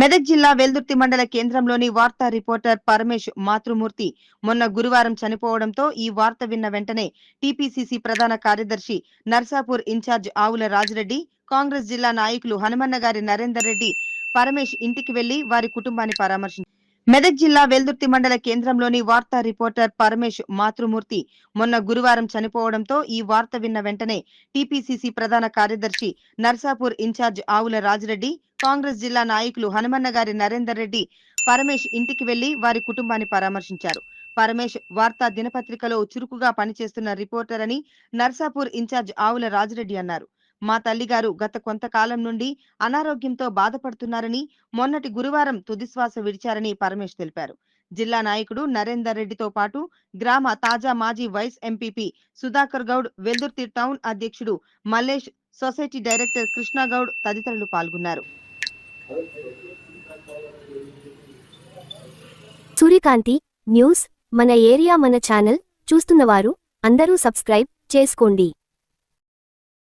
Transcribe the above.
మెదక్ జిల్లా వెల్దుర్తి మండల కేంద్రంలోని వార్తా రిపోర్టర్ పరమేష్ మాతృమూర్తి మొన్న గురువారం చనిపోవడంతో ఈ వార్త విన్న వెంటనే టీపీసీసీ ప్రధాన కార్యదర్శి నర్సాపూర్ ఇన్ఛార్జ్ ఆవుల రాజిరెడ్డి కాంగ్రెస్ జిల్లా నాయకులు హనుమన్న గారి నరేందర్ రెడ్డి పరమేష్ ఇంటికి వెళ్ళి వారి కుటుంబాన్ని పరామర్శించారు. మెదక్ జిల్లా వెల్దుర్తి మండల కేంద్రంలోని వార్తా రిపోర్టర్ పరమేష్ మాతృమూర్తి మొన్న గురువారం చనిపోవడంతో ఈ వార్త విన్న వెంటనే టీపీసీసీ ప్రధాన కార్యదర్శి నర్సాపూర్ ఇన్ఛార్జ్ ఆవుల రాజిరెడ్డి కాంగ్రెస్ జిల్లా నాయకులు హనుమన్న గారి నరేందర్ రెడ్డి పరమేష్ ఇంటికి వెళ్ళి వారి కుటుంబాన్ని పరామర్శించారు. పరమేష్ వార్తా దినపత్రికలో చురుకుగా పనిచేస్తున్న రిపోర్టర్ అని నర్సాపూర్ ఇన్ఛార్జ్ ఆవుల రాజిరెడ్డి అన్నారు. మా తల్లిగారు గత కొంతకాలం నుండి అనారోగ్యంతో బాధపడుతున్నారని మొన్నటి గురువారం తుదిశ్వాస విడిచారని పరమేష్ తెలిపారు. జిల్లా నాయకుడు నరేందర్ రెడ్డితో పాటు గ్రామ తాజా మాజీ vice MPP Sudhakar Goud Veldurthi town అధ్యక్షుడు మల్లేష్ సొసైటీ డైరెక్టర్ కృష్ణగౌడ్ తదితరులు పాల్గొన్నారు. సూర్యకాంతి న్యూస్ మన ఏరియా మన ఛానల్ చూస్తున్నవారు అందరూ సబ్స్క్రైబ్ చేసుకోండి.